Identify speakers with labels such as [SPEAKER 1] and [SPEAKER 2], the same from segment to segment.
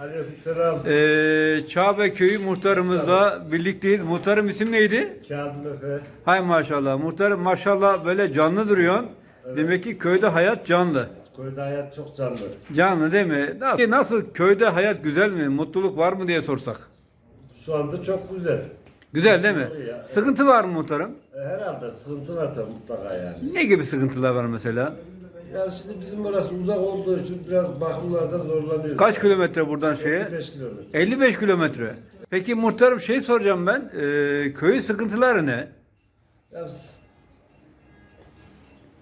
[SPEAKER 1] Aleykümselam.
[SPEAKER 2] Ee, Çağbe Köyü muhtarımızla birlikteyiz. Muhtarım isim neydi?
[SPEAKER 1] Kazım Efe.
[SPEAKER 2] Hay maşallah. Muhtarım maşallah böyle canlı duruyorsun. Demek ki köyde hayat canlı.
[SPEAKER 1] Köyde hayat çok canlı.
[SPEAKER 2] Canlı değil mi? Nasıl, nasıl köyde hayat güzel mi? Mutluluk var mı diye sorsak.
[SPEAKER 1] Şu anda çok güzel.
[SPEAKER 2] Güzel değil mi?
[SPEAKER 1] Ya.
[SPEAKER 2] Sıkıntı var mı muhtarım?
[SPEAKER 1] E, Herhalde sıkıntı var tabii mutlaka yani.
[SPEAKER 2] Ne gibi sıkıntılar var mesela?
[SPEAKER 1] Ya şimdi bizim orası uzak olduğu için biraz bakımlarda zorlanıyoruz.
[SPEAKER 2] Kaç kilometre buradan şeye?
[SPEAKER 1] 5 kilometre.
[SPEAKER 2] 55 kilometre. Peki muhtarım şey soracağım ben. Ee, köyün sıkıntıları ne?
[SPEAKER 1] Ya s-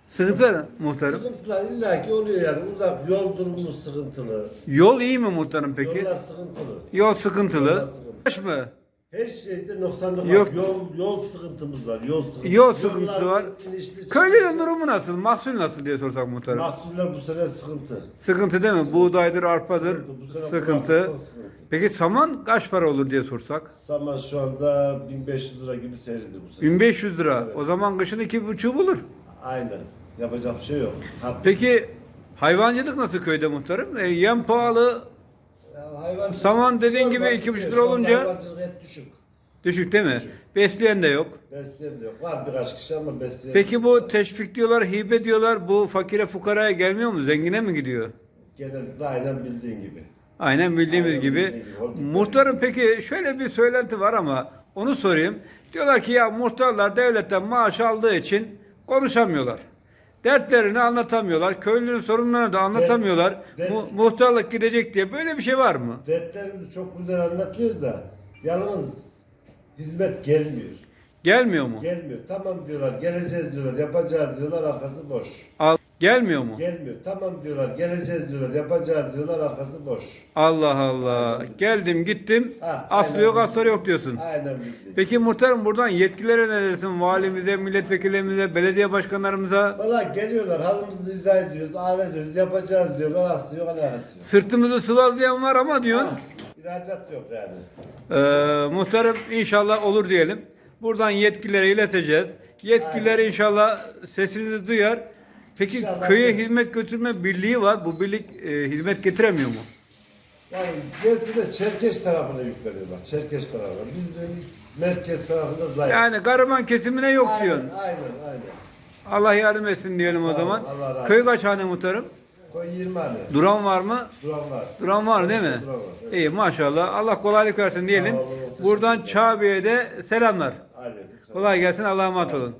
[SPEAKER 2] Sıkıntıları muhtarım.
[SPEAKER 1] sıkıntılar illaki oluyor yani. Uzak yol durumu sıkıntılı.
[SPEAKER 2] Yol iyi mi muhtarım peki?
[SPEAKER 1] Yollar sıkıntılı.
[SPEAKER 2] Yol sıkıntılı.
[SPEAKER 1] Yollar sıkıntılı.
[SPEAKER 2] Kaç mı?
[SPEAKER 1] Her şeyde noksanlık var.
[SPEAKER 2] Yok.
[SPEAKER 1] Yol, yol sıkıntımız var. Yol sıkıntısı.
[SPEAKER 2] Yol sıkıntısı var.
[SPEAKER 1] Yollar inişli
[SPEAKER 2] Köylünün
[SPEAKER 1] çıkışlı.
[SPEAKER 2] durumu nasıl? Mahsul nasıl diye sorsak muhtarım.
[SPEAKER 1] Mahsuller bu sene sıkıntı.
[SPEAKER 2] Sıkıntı değil mi? Buğdaydır, arpadır.
[SPEAKER 1] Sıkıntı, bu sene
[SPEAKER 2] Sıkıntı.
[SPEAKER 1] sıkıntı.
[SPEAKER 2] Peki saman kaç para olur diye sorsak?
[SPEAKER 1] Saman şu anda 1500 lira gibi seyredir bu sene.
[SPEAKER 2] 1500 lira.
[SPEAKER 1] Evet.
[SPEAKER 2] O zaman kışın iki buçuğu bulur.
[SPEAKER 1] Aynen. Yapacak bir şey yok. Ha,
[SPEAKER 2] Peki hayvancılık nasıl köyde muhtarım? E, yem pahalı,
[SPEAKER 1] ya
[SPEAKER 2] saman dediğin gibi iki buçuk lira olunca-
[SPEAKER 1] Hayvancılık et düşük.
[SPEAKER 2] düşük değil mi?
[SPEAKER 1] Düşük.
[SPEAKER 2] Besleyen de yok.
[SPEAKER 1] Besleyen de yok. Var birkaç kişi ama besleyen
[SPEAKER 2] Peki bu teşvik diyorlar, hibe diyorlar. Bu fakire fukaraya gelmiyor mu? Zengine mi gidiyor?
[SPEAKER 1] genellikle aynen bildiğin gibi.
[SPEAKER 2] Aynen bildiğimiz
[SPEAKER 1] Aynen
[SPEAKER 2] gibi.
[SPEAKER 1] gibi. Oldu.
[SPEAKER 2] Muhtarım peki şöyle bir söylenti var ama onu sorayım. Diyorlar ki ya muhtarlar devletten maaş aldığı için konuşamıyorlar. Dertlerini anlatamıyorlar. Köylünün sorunlarını da anlatamıyorlar.
[SPEAKER 1] de-
[SPEAKER 2] Mu- muhtarlık gidecek diye böyle bir şey var mı?
[SPEAKER 1] Dertlerimizi çok güzel anlatıyoruz da yalnız hizmet gelmiyor.
[SPEAKER 2] Gelmiyor mu?
[SPEAKER 1] Gelmiyor. Tamam diyorlar, geleceğiz diyorlar, yapacağız diyorlar, arkası boş.
[SPEAKER 2] Al- Gelmiyor mu?
[SPEAKER 1] Gelmiyor. Tamam diyorlar, geleceğiz diyorlar, yapacağız diyorlar, arkası boş.
[SPEAKER 2] Allah Allah. Geldim gittim.
[SPEAKER 1] Ha,
[SPEAKER 2] Aslı
[SPEAKER 1] aynen.
[SPEAKER 2] yok asları yok diyorsun.
[SPEAKER 1] Aynen bildiğin.
[SPEAKER 2] Peki muhtarım buradan yetkililere ne dersin? Valimize, milletvekillerimize, belediye başkanlarımıza
[SPEAKER 1] Valla geliyorlar, halimizi izah ediyoruz, ağır ediyoruz, yapacağız diyorlar, aslı yok, alakası yok.
[SPEAKER 2] sırtımızı sıvazlayan var ama diyorsun.
[SPEAKER 1] İhracat yok yani.
[SPEAKER 2] Ee, muhtarım inşallah olur diyelim. Buradan yetkililere ileteceğiz. Yetkililer inşallah sesinizi duyar. Peki
[SPEAKER 1] İnşallah.
[SPEAKER 2] köye hizmet götürme birliği var. Bu birlik e, hizmet getiremiyor mu?
[SPEAKER 1] Yani gerisi de Çerkeş tarafına yükleniyorlar, Çerkeş tarafına. Biz de merkez tarafında zayıf.
[SPEAKER 2] Yani gariban kesimine yok
[SPEAKER 1] aynen,
[SPEAKER 2] diyorsun.
[SPEAKER 1] aynen, aynen.
[SPEAKER 2] Allah yardım etsin diyelim o
[SPEAKER 1] Sağ ol,
[SPEAKER 2] zaman.
[SPEAKER 1] Allah razı
[SPEAKER 2] Köy kaç hane muhtarım?
[SPEAKER 1] Koy 20 hane.
[SPEAKER 2] Duran var mı?
[SPEAKER 1] Duran var.
[SPEAKER 2] Duran var değil mi?
[SPEAKER 1] Duran var, evet.
[SPEAKER 2] İyi maşallah. Allah kolaylık versin diyelim.
[SPEAKER 1] olun,
[SPEAKER 2] Buradan Çağbey'e de selamlar.
[SPEAKER 1] Aynen.
[SPEAKER 2] Kolay gelsin. Allah'a emanet olun.